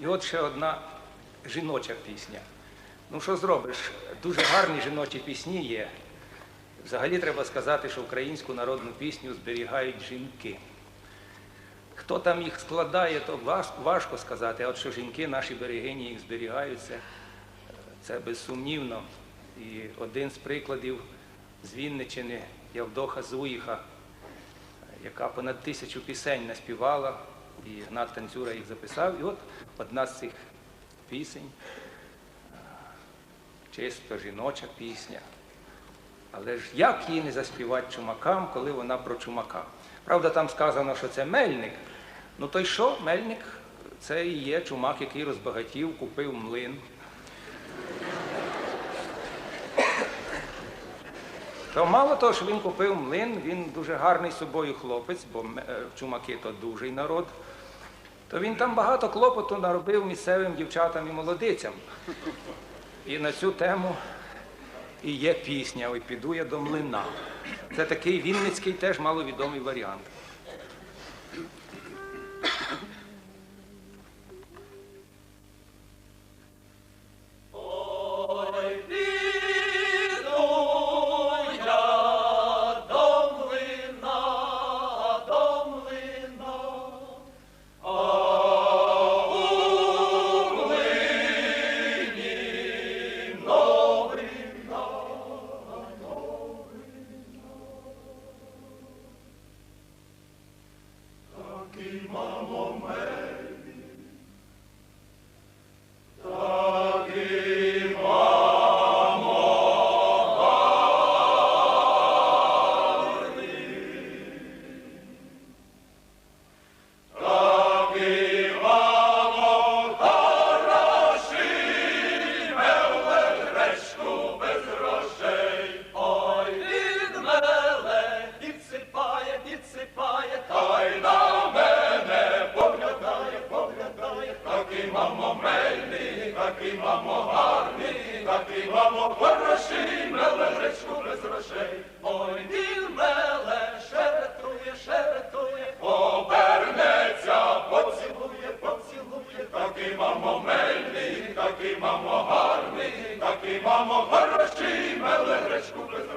І от ще одна жіноча пісня. Ну що зробиш? Дуже гарні жіночі пісні є. Взагалі треба сказати, що українську народну пісню зберігають жінки. Хто там їх складає, то важко сказати. А от що жінки, наші берегині їх зберігають, це, це безсумнівно. І один з прикладів з Вінничини Явдоха Зуїха, яка понад тисячу пісень наспівала, і Гнат Танцюра їх записав. І от одна з цих пісень, е, чисто жіноча пісня. Але ж як її не заспівати чумакам, коли вона про чумака? Правда, там сказано, що це мельник. Ну то й що, мельник це і є чумак, який розбагатів, купив млин. То мало того, що він купив млин, він дуже гарний собою хлопець, бо е, чумаки то дужий народ. То він там багато клопоту наробив місцевим дівчатам і молодицям. І на цю тему і є пісня Ой, піду я до млина. Це такий вінницький теж маловідомий варіант. Гарний, такий мамо хороший, меле гречку без грошей. Ой, він меле, шеретує, шеретує, обернеться, поцілує, поцілує, такий мамо мельний, такий мамо гарний, такий мамо хороший, меле гречку без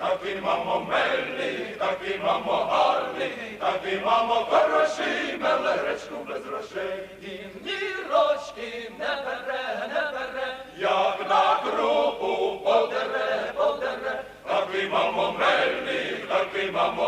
такі мамо милі, такі мамо гарні, такі мамо хороші, мелеречку без грошей. І нірочки не бере, не бере, як на трубу подере, подере, такі мамо милі, такі мамо